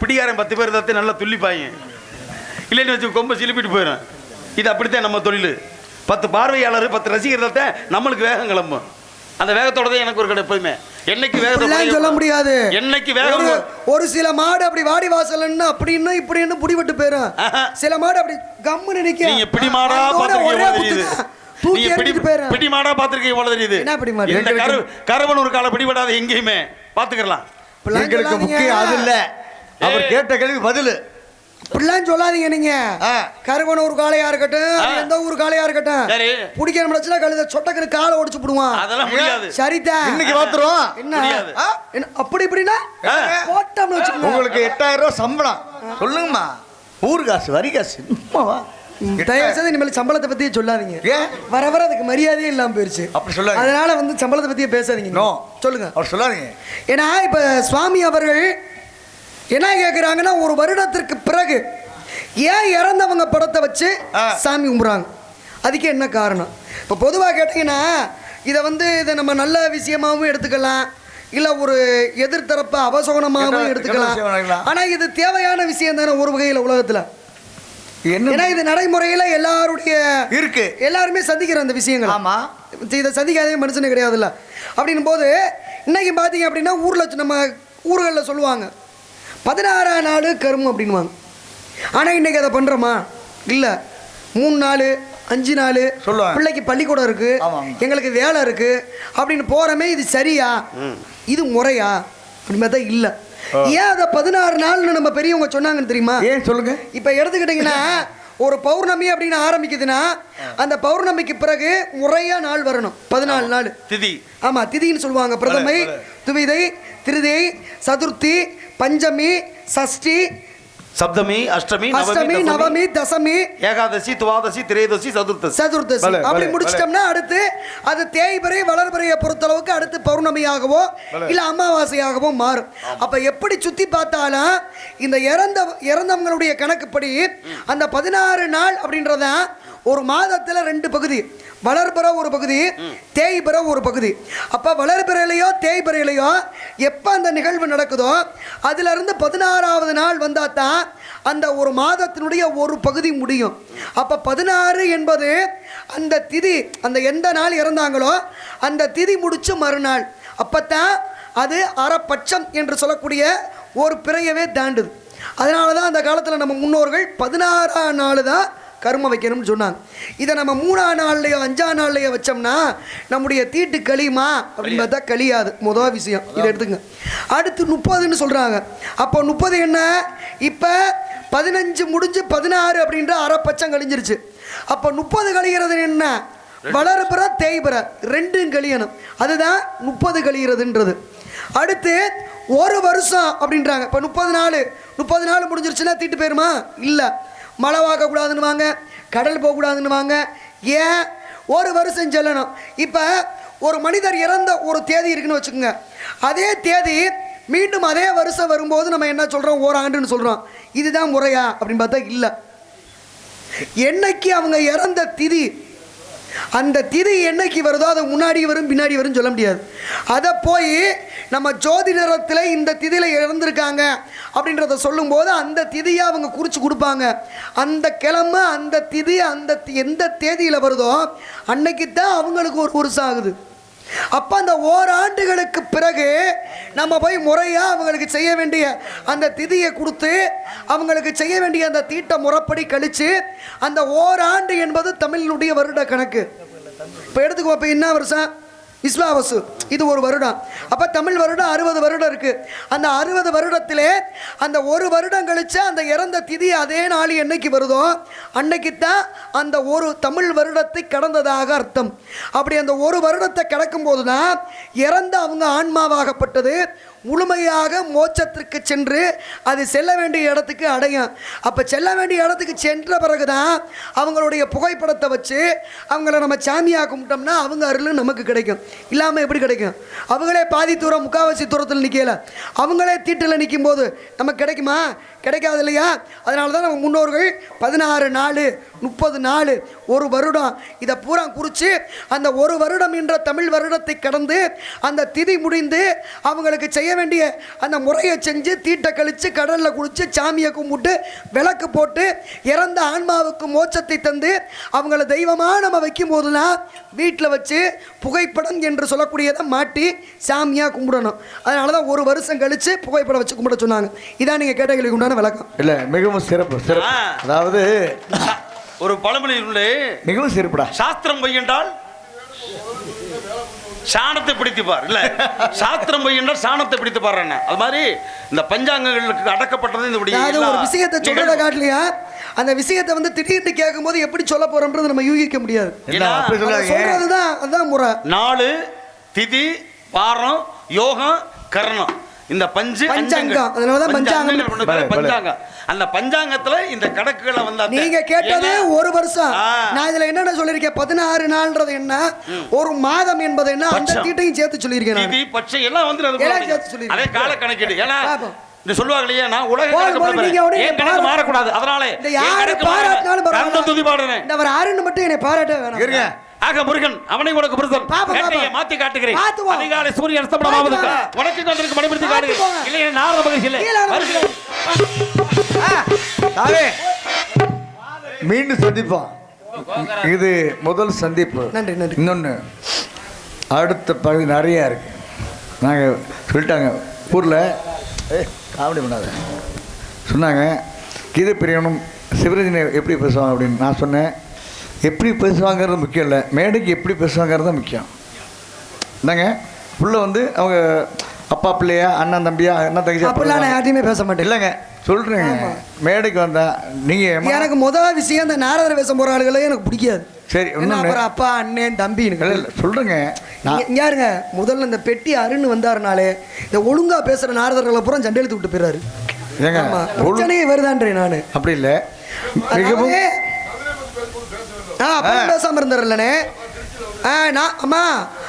Speaker 2: பிடிக்காரன் பத்து பேர் தத்து நல்லா துள்ளிப்பாங்க இல்லைன்னு வச்சு கொம்ப சிலிப்பிட்டு போயிடும் இது அப்படித்தான் நம்ம தொழில். பத்து பார்வையாளர் பத்து ரசிகர் தத்த நம்மளுக்கு வேகம் கிளம்பும். அந்த வேகத்தோட தான் எனக்கு ஒரு கடை எப்போதுமே. என்னைக்கு வேகத்தோட
Speaker 1: சொல்ல முடியாது.
Speaker 2: என்னைக்கு வேகம்
Speaker 1: ஒரு- ஒரு சில மாடு அப்படி வாடி வாசல்னு அப்படின்னு இப்படின்னு புடிபட்டு போயிரும்.
Speaker 2: ஆஹா.
Speaker 1: சில மாடு அப்படி கம்முன்னு நிக்க
Speaker 2: நீங்க பிடி மாடா.
Speaker 1: தூக்கி
Speaker 2: நீங்க பிடி பிடி மாடா பார்த்துருக்கீங்க போல தெரியுது.
Speaker 1: என்ன பிடி மாடு?
Speaker 2: இந்த கரு கரவன் ஒரு காலை பிடிபடாத எங்கேயுமே. பார்த்துக்கலாம்.
Speaker 1: இப்படிலாம்
Speaker 3: எங்களுக்கு. முக்கியம் அது இல்ல. அவர் கேட்ட கேள்வி பதில்.
Speaker 1: இப்படிலாம் சொல்லாதீங்க நீங்க.
Speaker 3: ஆ.
Speaker 1: கருவன ஒரு காளையா இருக்கட்டும். எந்த ஊர் காளையா இருக்கட்டும்.
Speaker 2: சரி.
Speaker 1: பிடிக்கிற முடிச்சுனா கழுத சொட்டக்குன்னு காலை ஒடிச்சு போடுவான்.
Speaker 2: அதெல்லாம் முடியாது.
Speaker 1: சரிதான்
Speaker 3: இன்னைக்கு பாத்துருவோம்.
Speaker 1: என்ன?
Speaker 2: முடியாது.
Speaker 1: ஆ? என்ன, அப்படி இப்படின்னா. போட்டோம்னு வச்சுக்கோங்க.
Speaker 3: உங்களுக்கு எட்டாயிரம் ரூபாய் சம்பளம். சொல்லுங்கம்மா. ஊர் காசு வரி காசு சும்மாவா
Speaker 1: தயவு செய்து இனிமேல் சம்பளத்தை பத்தியே சொல்லாதீங்க? வர வர அதுக்கு மரியாதையே இல்லாம போயிருச்சு.
Speaker 3: அப்படி சொல்லாதீங்க.
Speaker 1: அதனால வந்து சம்பளத்தை பத்தியே பேசாதீங்க.
Speaker 3: நோ.
Speaker 1: சொல்லுங்க.
Speaker 3: அவர் சொல்லாதீங்க.
Speaker 1: ஏன்னா இப்ப சுவாமி அவர்கள் என்ன கேக்குறாங்கன்னா ஒரு வருடத்திற்கு பிறகு ஏன் இறந்தவங்க படத்தை வச்சு. சாமி கும்பிட்றாங்க? அதுக்கு என்ன காரணம்? இப்போ பொதுவாக கேட்டிங்கன்னா இதை வந்து இதை நம்ம நல்ல விஷயமாகவும் எடுத்துக்கலாம். இல்லை ஒரு எதிர்த்தரப்ப அவசகுணமாகவும்
Speaker 3: கெட்ட-
Speaker 1: எடுத்துக்கலாம். ஆனால் இது தேவையான விஷயம் தானே ஒரு வகையில் உலகத்தில்.
Speaker 3: என்ன
Speaker 1: ஏன்னா இது நடைமுறையில் எல்லாருடைய
Speaker 3: இருக்கு.
Speaker 1: எல்லாருமே சந்திக்கிற அந்த விஷயங்கள்.
Speaker 3: ஆமா.
Speaker 1: இதை சந்திக்காதே மனுஷனே கிடையாதுல்ல. அப்படின்னும் போது இன்னைக்கு பார்த்தீங்க அப்படின்னா ஊரில் நம்ம ஊர்களில் சொல்லுவாங்க. பதினாறாம் நாள் கருமம் அப்படின்வாங்க ஆனால் இன்னைக்கு அதை பண்ணுறோமா இல்லை. மூணு நாள் அஞ்சு நாள்
Speaker 3: சொல்லுவாங்க.
Speaker 1: பிள்ளைக்கு பள்ளிக்கூடம் இருக்கு
Speaker 3: ஆமாம்.
Speaker 1: எங்களுக்கு வேலை இருக்கு அப்படின்னு போறமே இது சரியா? இது முறையா? அப்படின்னு பார்த்தா இல்லை. ஏன் அதை பதினாறு நாள்னு நம்ம பெரியவங்க சொன்னாங்கன்னு தெரியுமா?
Speaker 3: ஏன் சொல்லுங்க?
Speaker 1: இப்போ எடுத்துக்கிட்டிங்கன்னா ஒரு பௌர்ணமி அப்படின்னு ஆரம்பிக்குதுன்னா அந்த பௌர்ணமிக்கு பிறகு முறையாக நாள் வரணும். பதினாலு நாள்.
Speaker 2: திதி.
Speaker 1: ஆமாம் திதின்னு சொல்லுவாங்க. பிரதமை துவிதை திருதை சதுர்த்தி பஞ்சமி சஷ்டி
Speaker 2: சப்தமி அஷ்டமி
Speaker 1: அஷ்டமி
Speaker 2: நவமி
Speaker 1: நவமி தசமி
Speaker 2: ஏகாதசி துவாதசி திரையதசி சதுர்த்தசி
Speaker 1: சதுர்த்தசி
Speaker 3: பலே,
Speaker 1: அப்படி முடிச்சிட்டோம்னா அடுத்து அது தேய்பிறை வளர்பிறையை பொறுத்தளவுக்கு அடுத்து பௌர்ணமியாகவோ இல்ல அமாவாசையாகவோ மாறும். அப்ப எப்படி சுத்தி பார்த்தாலும் இந்த இறந்த இறந்தவங்களுடைய கணக்குப்படி அந்த பதினாறு நாள் அப்படின்றத ஒரு மாதத்துல ரெண்டு பகுதி. வளர்பிற ஒரு பகுதி தேய்பிற ஒரு பகுதி. அப்ப வளர்பிறையிலையோ தேய்பிறையிலையோ எப்போ அந்த நிகழ்வு நடக்குதோ அதுல இருந்து பதினாறாவது நாள் வந்தா தான் அந்த ஒரு மாதத்தினுடைய ஒரு பகுதி முடியும். அப்ப பதினாறு என்பது அந்த திதி அந்த எந்த நாள் இறந்தாங்களோ அந்த திதி முடிச்சு மறுநாள். அப்பத்தான் அது அறப்பட்சம் என்று சொல்லக்கூடிய ஒரு பிறையவே தாண்டுது. அதனால தான் அந்த காலத்தில் நம்ம முன்னோர்கள் பதினாறாம் நாள் தான் கரும வைக்கணும்னு சொன்னாங்க. இதை நம்ம மூணாம் நாள்லையோ அஞ்சாம் நாள்லையோ வச்சோம்னா நம்முடைய தீட்டு கழியுமா அப்படின்னு பார்த்தா கழியாது முதல் விஷயம். இதை எடுத்துங்க. அடுத்து முப்பதுன்னு சொல்கிறாங்க அப்போ முப்பது என்ன? இப்போ பதினஞ்சு முடிஞ்சு பதினாறு அப்படின்ற அரைப்பச்சம் கழிஞ்சிருச்சு. அப்போ முப்பது கழிகிறது என்ன? வளர்பிற தேய்பிற ரெண்டும் கழியணும். அதுதான் முப்பது கழிகிறதுன்றது அடுத்து ஒரு வருஷம் அப்படின்றாங்க. இப்போ முப்பது நாள். முப்பது நாள் முடிஞ்சிருச்சுன்னா தீட்டு போயிருமா? இல்லை. மழை வாங்கக்கூடாதுன்னு வாங்க கடல் போகக்கூடாதுன்னு வாங்க ஏன்? ஒரு வருஷம் செல்லணும். இப்போ ஒரு மனிதர் இறந்த ஒரு தேதி இருக்குன்னு வச்சுக்கோங்க. அதே தேதி மீண்டும் அதே வருஷம் வரும்போது நம்ம என்ன சொல்கிறோம் ஓராண்டுன்னு சொல்கிறோம் இதுதான் முறையா அப்படின்னு பார்த்தா இல்லை. என்னைக்கு அவங்க இறந்த திதி அந்த திதி என்னைக்கு வருதோ அது முன்னாடி வரும் பின்னாடி வரும் சொல்ல முடியாது. அதை போய் நம்ம ஜோதிடத்தில் இந்த திதியில் இறந்துருக்காங்க அப்படின்றத சொல்லும்போது அந்த திதியை அவங்க குறித்து கொடுப்பாங்க. அந்த கிழமை அந்த திதி அந்த தி- எந்த தேதியில் வருதோ அன்னைக்கு தான் அவங்களுக்கு ஒரு உருசாகுது ஆகுது அப்போ அந்த ஓராண்டுகளுக்கு பிறகு நம்ம போய் முறையாக அவங்களுக்கு செய்ய வேண்டிய அந்த திதியை கொடுத்து அவங்களுக்கு செய்ய வேண்டிய அந்த தீட்டை முறைப்படி கழித்து அந்த ஓராண்டு என்பது தமிழினுடைய வருட கணக்கு. இப்போ எடுத்துக்கோ இப்போ என்ன வருஷம்? விஸ்வாவசு இது ஒரு வருடம். அப்போ தமிழ் வருடம் அறுபது வருடம் இருக்கு. அந்த அறுபது வருடத்திலே அந்த ஒரு வருடம் கழிச்சு அந்த இறந்த திதி அதே நாள் என்னைக்கு வருதோ அன்னைக்கு தான் அந்த ஒரு தமிழ் வருடத்தை கடந்ததாக அர்த்தம். அப்படி அந்த ஒரு வருடத்தை கிடக்கும் போது தான் இறந்த அவங்க ஆன்மாவாகப்பட்டது. முழுமையாக மோட்சத்திற்கு சென்று அது செல்ல வேண்டிய இடத்துக்கு அடையும். அப்போ செல்ல வேண்டிய இடத்துக்கு சென்ற பிறகு தான் அவங்களுடைய புகைப்படத்தை வச்சு அவங்கள நம்ம சாமியாக கும்பிட்டோம்னா அவங்க அருள் நமக்கு கிடைக்கும். இல்லாமல் எப்படி கிடைக்கும்? அவங்களே பாதி தூரம் முக்காவாசி தூரத்தில் நிற்கல அவங்களே தீட்டில் நிற்கும் போது நமக்கு கிடைக்குமா? கிடைக்காது இல்லையா? அதனால தான் நம்ம முன்னோர்கள் பதினாறு நாள் முப்பது நாள் ஒரு வருடம் இதை பூரா குறித்து அந்த ஒரு வருடம் என்ற தமிழ் வருடத்தை கடந்து அந்த திதி முடிந்து அவங்களுக்கு செய்ய வேண்டிய அந்த முறையை செஞ்சு தீட்டை கழித்து கடலில் குளித்து சாமியை கும்பிட்டு விளக்கு போட்டு இறந்த ஆன்மாவுக்கு மோட்சத்தை தந்து அவங்கள தெய்வமாக நம்ம வைக்கும் போதுலாம் வீட்டில் வச்சு புகைப்படம் என்று சொல்லக்கூடியதை மாட்டி சாமியாக கும்பிடணும். அதனால தான் ஒரு வருஷம் கழித்து புகைப்படம் வச்சு கும்பிட சொன்னாங்க. இதான் நீங்கள் கேட்ட கேள்விக்கு உண்டான விளக்கம்.
Speaker 3: இல்லை மிகவும் சிறப்பு சிறப்பு. அதாவது
Speaker 2: ஒரு பழமொழி உண்டு
Speaker 3: மிகவும் சிறப்புடா.
Speaker 2: சாஸ்திரம் பொய் என்றால்? சாணத்தை பிடித்து பார். இல்ல சாஸ்திரம் பொய் என்றால் சாணத்தை பிடித்து பார் என்ன? அது மாதிரி இந்த பஞ்சாங்கங்களுக்கு அடக்கப்பட்டது இந்த
Speaker 1: ஒரு விஷயத்தை சொல்றத. காட்டலையா? அந்த விஷயத்தை வந்து திடீர்னு கேட்கும்போது எப்படி சொல்ல போறோம்ன்றது நம்ம யூகிக்க முடியாது. சொல்றதுதான் அதுதான் முறை.
Speaker 2: நாலு திதி வாரம் யோகம் கரணம். இந்த பஞ்சு
Speaker 1: பஞ்சாங்கம். அதனாலதான்
Speaker 2: பஞ்சு
Speaker 1: பஞ்சாங்கம்.
Speaker 2: பஞ்சாங்கம். அந்த பஞ்சாங்கத்துல இந்த கணக்குகளை வந்து
Speaker 1: நீங்க கேட்டது ஒரு வருஷம். நான் இதுல என்னென்ன சொல்லியிருக்கேன்? பதினாறு நாள்ன்றது என்ன? ஒரு மாதம் என்பது என்ன? அந்த
Speaker 2: பட்சம்.
Speaker 1: தீட்டையும் சேர்த்து சொல்லியிருக்கேன் நான்.
Speaker 2: திதி பட்சை எல்லாம் வந்து அது கால கணக்கீடு. ஏன்னா. இந்த சொல்லுவாங்க இல்லையா நான் உலக கணக்கு மாறக்கூடாது. அதனால
Speaker 1: யாரு பாராட்டினாலும்
Speaker 2: துதி பாடுறேன்.
Speaker 1: இந்த ஆறுன்னு மட்டும் என்னை பாராட்ட
Speaker 3: இருங்க.
Speaker 1: வேணாம்
Speaker 2: ஆக முருகன் அவனை உனக்கு
Speaker 1: பாப்போம்.
Speaker 2: மாத்தி காட்டுகிறேன். அதிகாலை சூரியன் அஸ்தமனமாவதுக்கு
Speaker 1: பாத்துவோம்.
Speaker 2: உனக்கு கண்டிருக்கு மணிபிடித்து. காட்டுகிறேன் இல்லையா நாரத மகிழ்ச்சி இல்லை.
Speaker 3: மீண்டும் சந்திப்போம். இது முதல் சந்திப்பு.
Speaker 1: நன்றி, நன்றி.
Speaker 3: இன்னொன்று அடுத்த பகுதி நிறையா இருக்கு. நாங்கள் சொல்லிட்டாங்க ஊரில் ஏ காமெடி பண்ணாத. சொன்னாங்க கீதை பிரியனும் சிவரஞ்சனை எப்படி பேசுவாங்க அப்படின்னு நான் சொன்னேன். எப்படி பேசுவாங்கிறது முக்கியம் இல்லை. மேடைக்கு எப்படி பேசுவாங்கிறது தான் முக்கியம். என்னங்க? புள்ள வந்து அவங்க அப்பா பிள்ளையா அண்ணன் தம்பியா அண்ணன் தங்கச்சி
Speaker 1: அப்படிலாம் நான் யார்ட்டையுமே பேச மாட்டேன்.
Speaker 3: இல்லைங்க சொல்கிறேங்க மேடைக்கு வந்தா நீங்கள்
Speaker 1: எனக்கு முதல் விஷயம் இந்த நாரதர் வேஷம் போற ஆளுகளே எனக்கு பிடிக்காது.
Speaker 3: சரி
Speaker 1: அப்புறம் அப்பா அண்ணன் தம்பி
Speaker 3: இல்லை இல்லை சொல்கிறேங்க
Speaker 1: யாருங்க? முதல்ல இந்த பெட்டி அருண் வந்தாருனாலே இந்த ஒழுங்கா பேசுற நாரதர்களை பூரா சண்டை இழுத்து விட்டு போயிறாரு.
Speaker 3: ஏங்க
Speaker 1: வருதான்றேன் நானு.
Speaker 3: அப்படி இல்லை. மிகவும்
Speaker 1: அதாவது, ஆ. அப்பா பேசாம இருந்தாருல்லனே ஆ நான் அம்மா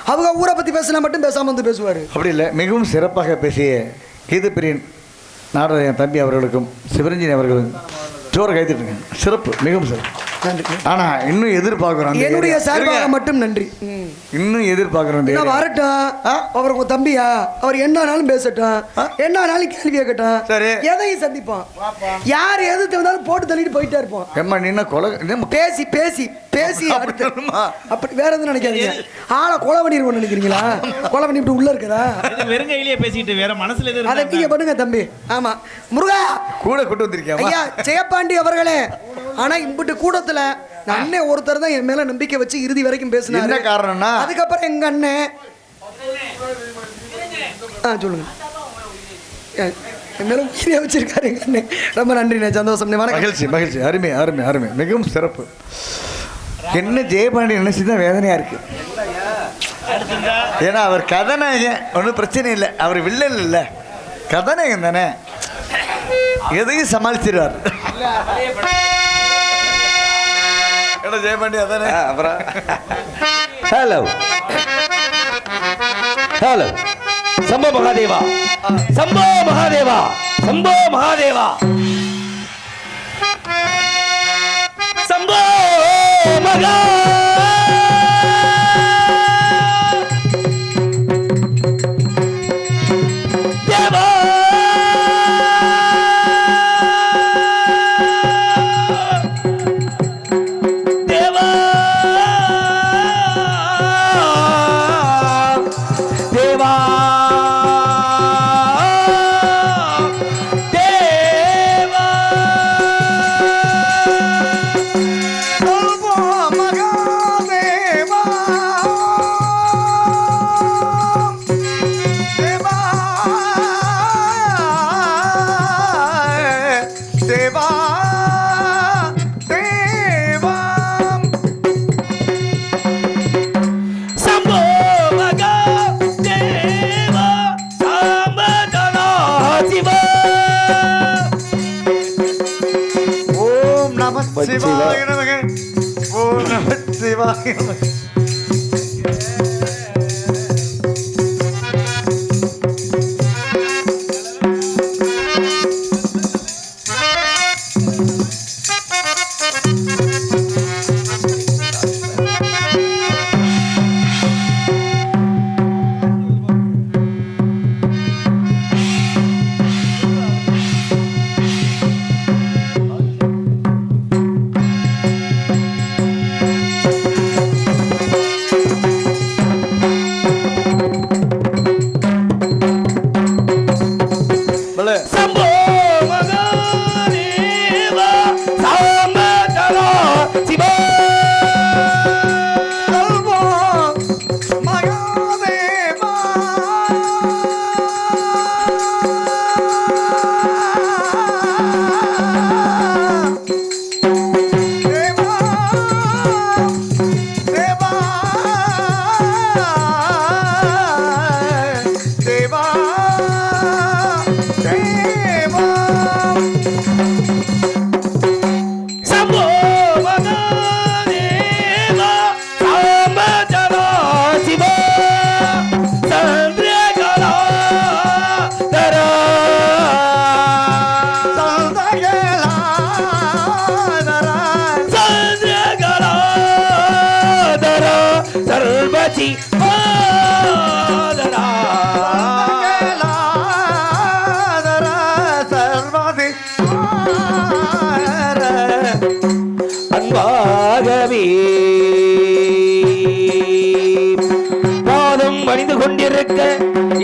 Speaker 1: அவங்க ஊரை பத்தி பேசினா மட்டும் பேசாம வந்து பேசுவாரு.
Speaker 3: அப்படி இல்லை மிகவும் சிறப்பாக பேசிய கீதப்பிரியன் நாடக தம்பி அவர்களுக்கும் சிவரஞ்சனி அவர்களுக்கும் சோறு கைத்துட்டுங்க சிறப்பு மிகவும் சிறப்பு. ஆனால் இன்னும் எதிர்பார்க்குறோம்
Speaker 1: என்னுடைய. சார்பாக. மட்டும் நன்றி.
Speaker 3: இன்னும் எதிர்பார்க்குறோம் ஏரியா.
Speaker 1: வரட்டும் அவர் உங்க தம்பியா? அவர் என்னன்னாலும் பேசட்டும். என்னன்னாலும் கேள்வி கேட்கட்டும்.
Speaker 3: சரி.
Speaker 1: எதையும் சந்திப்போம். யார் எதிர்த்து வந்தாலும் போட்டு தள்ளிட்டு போயிட்டே இருப்போம்.
Speaker 3: ஏம்மா நீ என்ன கொலை
Speaker 1: பேசி பேசி பேசி
Speaker 3: அப்படி
Speaker 1: அடுத்து? அப்படி வேற எதுவும் நினைக்காதீங்க. ஆளை கொலை பண்ணிடுவோம் நினைக்கிறீங்களா? கொலை பண்ணிவிட்டு உள்ள இருக்குதா
Speaker 4: இது வெறுங்கையிலேயே பேசிக்கிட்டு வேற மனசுல
Speaker 1: அதை நீங்க பண்ணுங்க தம்பி. ஆமா. முருகா!
Speaker 3: கூட கொண்டு வந்திருக்கியாமா
Speaker 1: ஐயா ஜெயபாண்டி அவர்களே. ஆனா இம்புட்டு கூட்டத்துல நான் அண்ணன் ஒருத்தர் தான் என் மேல நம்பிக்கை வச்சு இறுதி வரைக்கும் பேசினாரு.
Speaker 3: என்ன காரணம்னா?
Speaker 1: அதுக்கப்புறம் எங்க அண்ணன் ஆ சொல்லுங்க. என் மேல உயிரியா வச்சிருக்காரு எங்க அண்ணன் ரொம்ப நன்றிண்ணே சந்தோஷம்
Speaker 3: மகிழ்ச்சி மகிழ்ச்சி. அருமை அருமை அருமை. மிகவும் சிறப்பு. என்ன ஜெயபாண்டி நினைச்சு தான் வேதனையா இருக்கு? ஏன்னா அவர் கதாநாயகன் ஒன்றும் பிரச்சனை இல்லை. அவர் வில்லன் இல்லை. கதாநாயகன் தானே? எதையும் சமாளிச்சிருவார். ஏன்னா ஜெயபாண்டி அதானே
Speaker 2: அப்புறம்
Speaker 5: ஹலோ ஹலோ சம்போ மகாதேவா சம்போ மகாதேவா சம்போ மகாதேவா சம்போ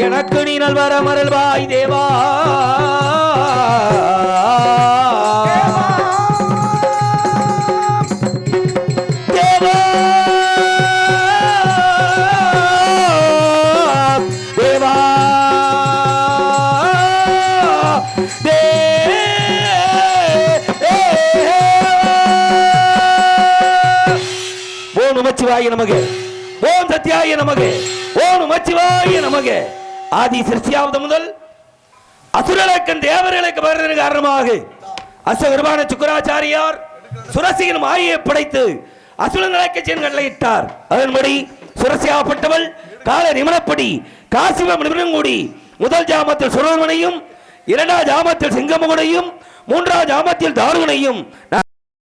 Speaker 5: எனக்கு நீ நல்வர மரல்வாய் தேவா. தேவா. தேவா. ஓம் நமச்சிவாய நமக்கு ஓம் சத்யாய நமக்கு ஓம் நமச்சிவாய நமக. ஆதி சிருஷ்டியாவது முதல் அசுரலக்கன் தேவர்களுக்கு வருவதன் காரணமாக அசுரமான சுக்கராச்சாரியார் சுரசியின் மாயை படைத்து அசுரங்களுக்கு சென்கட்டளையிட்டார் அதன்படி சுரசியாகப்பட்டவள் கால நிமனப்படி காசிவம் நிமிடங்கூடி முதல் ஜாமத்தில் சுரவனையும் இரண்டாம் ஜாமத்தில் சிங்கமுகனையும் மூன்றாம் ஜாமத்தில் தாருகனையும்